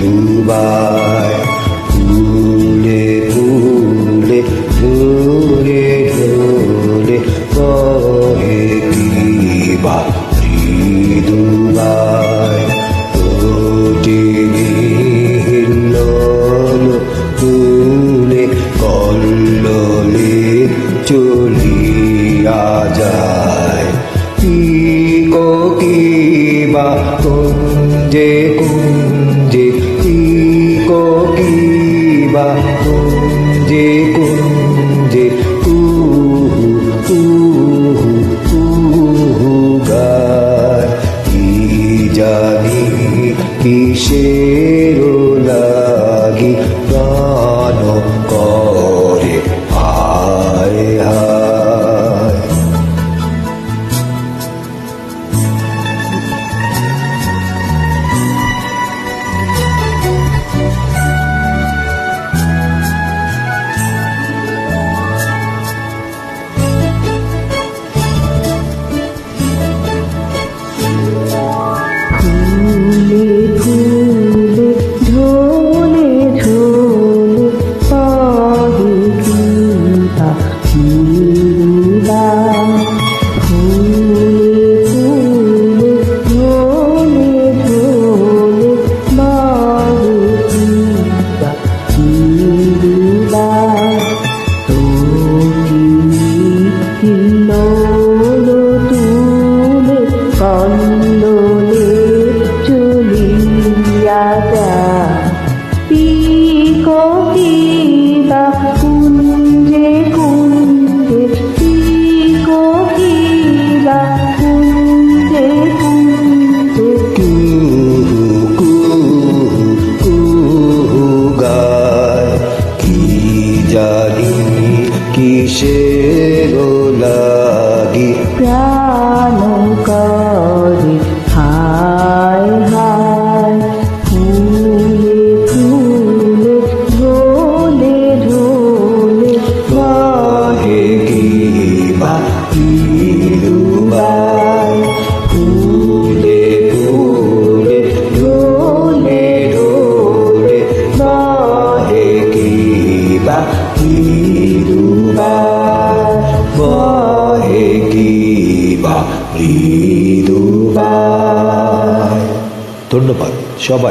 Dubai, ফুলে ফুলে ঝোলে ঝোলে কহে পিবা দুবাই। তোটে হিল্লল ফুলে কল্ললে চলিয়া যায়। কি কিবা কোন যে কোন কিসের কোকিলা কুঞ্জে কুঞ্জে কি কোকিলা কুঞ্জে কুঞ্জে। কু কু গায় কি জানি কিসে লাগি? প্রা মৃদুবায় ধন্যবাদ সবাই।